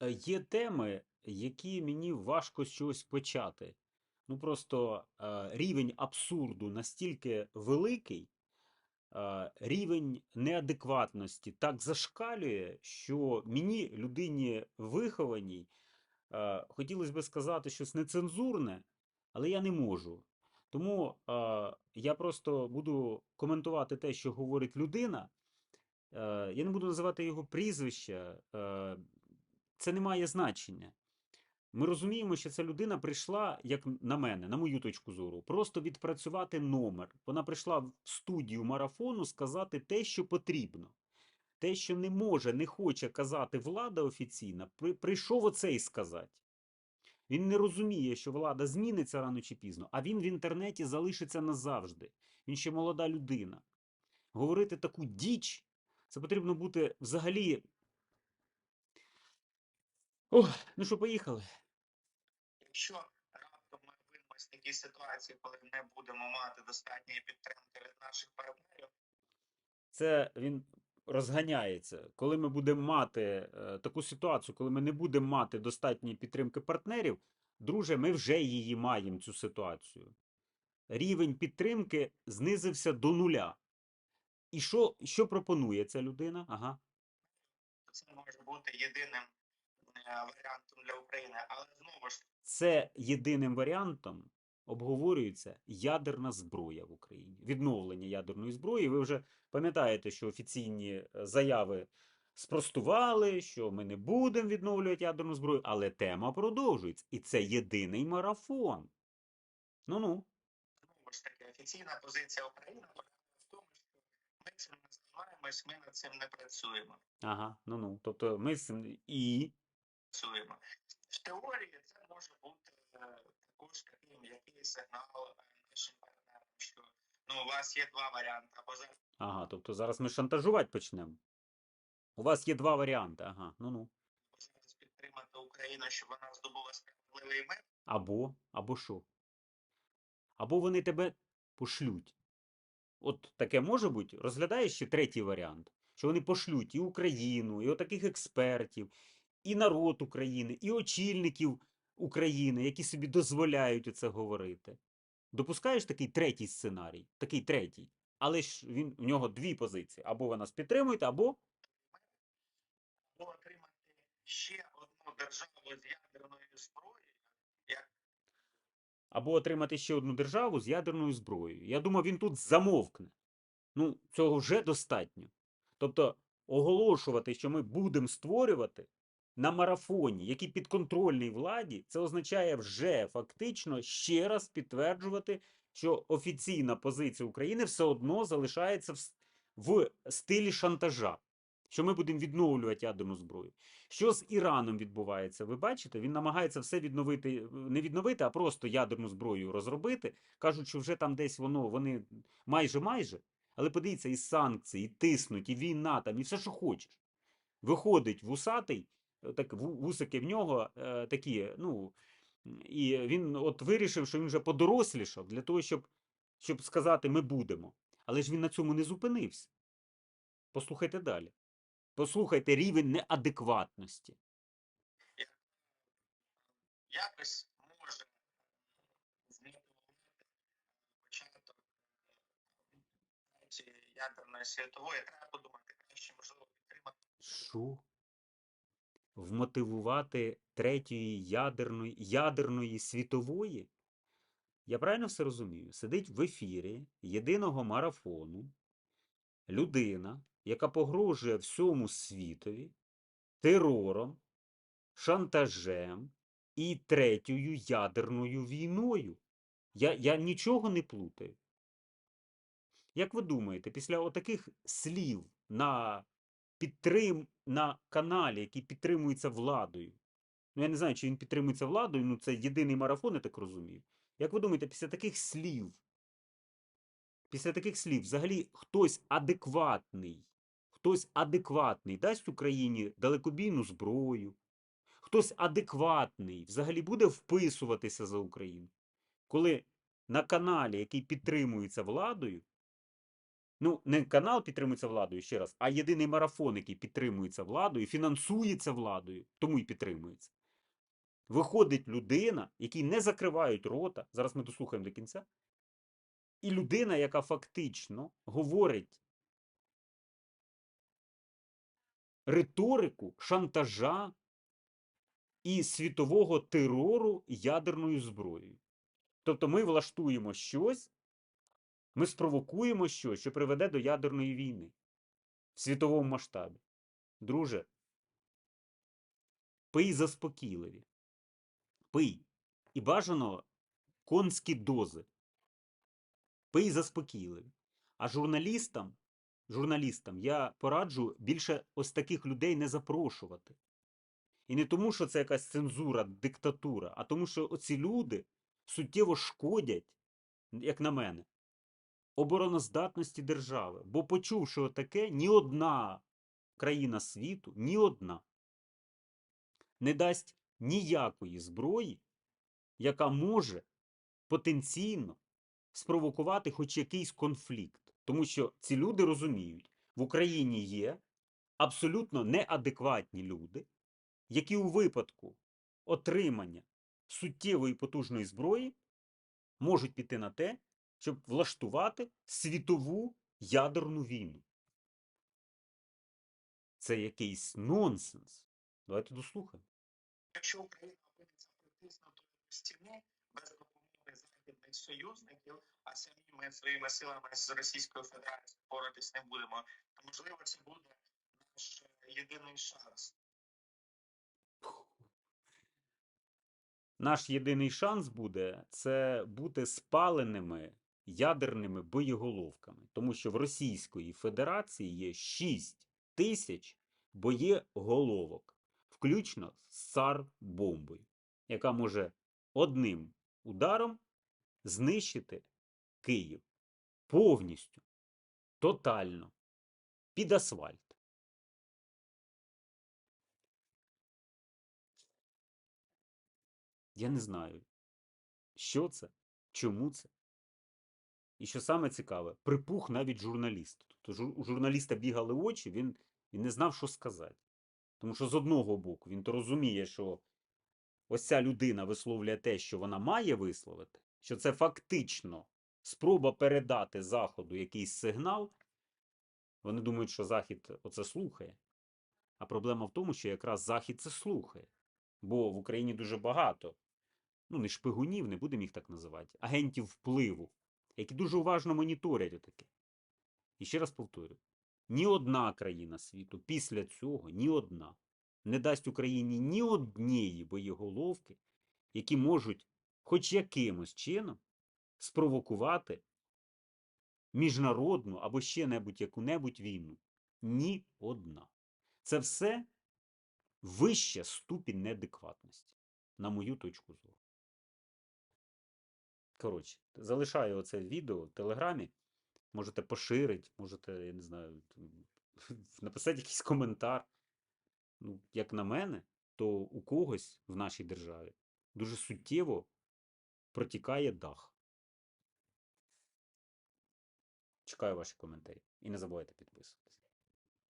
Е, Є теми, які мені важко щось почати. Ну просто е, рівень абсурду настільки великий, е, рівень неадекватності так зашкалює, що мені, людині вихованій, хотілося би сказати щось нецензурне, але я не можу. Тому я просто буду коментувати те, що говорить людина. Я не буду називати його прізвище. Це не має значення. Ми розуміємо, що ця людина прийшла, як на мене, на мою точку зору, просто відпрацювати номер. Вона прийшла в студію марафону сказати те, що потрібно. Те, що не може, не хоче казати влада офіційна, при- прийшов оцей сказати. Він не розуміє, що влада зміниться рано чи пізно, а він в інтернеті залишиться назавжди. Він ще молода людина. Говорити таку діч, це потрібно бути взагалі. Ох, ну що, поїхали. Якщо раптом ми опинимось в такій ситуації, коли не будемо мати достатньої підтримки від наших партнерів, це він розганяється. Коли ми будемо мати е, таку ситуацію, коли ми не будемо мати достатньої підтримки партнерів, друже, ми вже її маємо, цю ситуацію. Рівень підтримки знизився до нуля. І що, що пропонує ця людина? Ага. це може бути єдиним варіантом для України. Але знову ж Це єдиним варіантом обговорюється ядерна зброя в Україні. Відновлення ядерної зброї. Ви вже пам'ятаєте, що офіційні е, заяви спростували, що ми не будемо відновлювати ядерну зброю, але тема продовжується. І це єдиний марафон. Ну-ну. знову ж таки офіційна позиція України в тому, що ми цим не займаємось, ми над цим не працюємо. Ага, ну-ну. Тобто ми з цим- і. Працюємо. В теорії це може бути е, також таким який сигнал е, нашим партнерам, що ну у вас є два варіанти, або зараз Ага, тобто зараз ми шантажувати почнемо. У вас є два варіанти. Ага, ну-ну. зараз підтримати Україну, щоб вона здобула справедливий мир. Або, або що? Або вони тебе пошлють. От таке може бути. Розглядаєш ще третій варіант, що вони пошлють і Україну, і отаких експертів, і народ України, і очільників України, які собі дозволяють це говорити. Допускаєш такий третій сценарій, такий третій. Але ж він в нього дві позиції: або ви нас підтримуєте, або отримати ще одну державу з ядерною зброєю, або отримати ще одну державу з ядерною зброєю. Я думав, він тут замовкне. Ну, цього вже достатньо. Тобто, оголошувати, що ми будемо створювати на марафоні, який підконтрольний владі, це означає вже фактично ще раз підтверджувати, що офіційна позиція України все одно залишається в, в стилі шантажа. Що ми будемо відновлювати ядерну зброю. Що з Іраном відбувається? Ви бачите, він намагається все відновити, не відновити, а просто ядерну зброю розробити. Кажуть, що вже там десь воно, вони майже майже. Але подивіться, і санкції, і тиснуть, і війна там, і все, що хочеш. Виходить вусатий, так вусики в нього е, такі, ну, і він от вирішив, що він вже подорослішав для того, щоб, щоб сказати, ми будемо. Але ж він на цьому не зупинився. Послухайте далі. Послухайте рівень неадекватності. якось може початок е, ядерної світової. Треба подумати, краще можливо підтримати Що? Вмотивувати третьої ядерної, ядерної світової? Я правильно все розумію? Сидить в ефірі єдиного марафону людина, яка погрожує всьому світові терором, шантажем і третьою ядерною війною. Я, я нічого не плутаю. Як ви думаєте, після отаких слів на підтрим на каналі, який підтримується владою. Ну, я не знаю, чи він підтримується владою, ну це єдиний марафон, я так розумію. Як ви думаєте, після таких слів, після таких слів, взагалі хтось адекватний, хтось адекватний дасть Україні далекобійну зброю, хтось адекватний взагалі буде вписуватися за Україну, коли на каналі, який підтримується владою, Ну, не канал підтримується владою ще раз, а єдиний марафон, який підтримується владою, фінансується владою, тому і підтримується. Виходить людина, якій не закривають рота, зараз ми дослухаємо до кінця, і людина, яка фактично говорить риторику шантажа і світового терору ядерною зброєю. Тобто ми влаштуємо щось, ми спровокуємо щось, що приведе до ядерної війни в світовому масштабі. Друже, пий заспокійливі. Пий. І бажано конські дози. Пий заспокійливі. А журналістам, журналістам я пораджу більше ось таких людей не запрошувати. І не тому, що це якась цензура, диктатура, а тому, що оці люди суттєво шкодять, як на мене, обороноздатності держави. Бо почувши таке, ні одна країна світу, ні одна не дасть ніякої зброї, яка може потенційно спровокувати хоч якийсь конфлікт. Тому що ці люди розуміють, в Україні є абсолютно неадекватні люди, які у випадку отримання суттєвої потужної зброї можуть піти на те, щоб влаштувати світову ядерну війну. Це якийсь нонсенс. Давайте дослухаємо. Якщо Україна притиснутою до стіни без допомоги західних союзників, а самі ми своїми силами з Російською Федерацією боротись не будемо, то можливо це буде наш е, єдиний шанс. Наш єдиний шанс буде це бути спаленими ядерними боєголовками, тому що в Російської Федерації є 6 тисяч боєголовок, включно з цар-бомбою, яка може одним ударом знищити Київ повністю, тотально, під асфальт. Я не знаю, що це, чому це. І що саме цікаве, припух навіть журналіст. Тобто у журналіста бігали очі, він, він не знав, що сказати. Тому що з одного боку він то розуміє, що ось ця людина висловлює те, що вона має висловити, що це фактично спроба передати Заходу якийсь сигнал. Вони думають, що Захід оце слухає. А проблема в тому, що якраз Захід це слухає. Бо в Україні дуже багато, ну не шпигунів, не будемо їх так називати, агентів впливу, які дуже уважно моніторять отаке. І ще раз повторю: ні одна країна світу після цього, ні одна, не дасть Україні ні однієї боєголовки, які можуть хоч якимось чином спровокувати міжнародну або ще небудь яку-небудь війну. Ні одна. Це все вища ступінь неадекватності, на мою точку зору. Коротше, залишаю оце відео в Телеграмі. Можете поширити, можете, я не знаю, написати якийсь коментар. Ну, як на мене, то у когось в нашій державі дуже суттєво протікає дах. Чекаю ваші коментарі. І не забувайте підписуватись.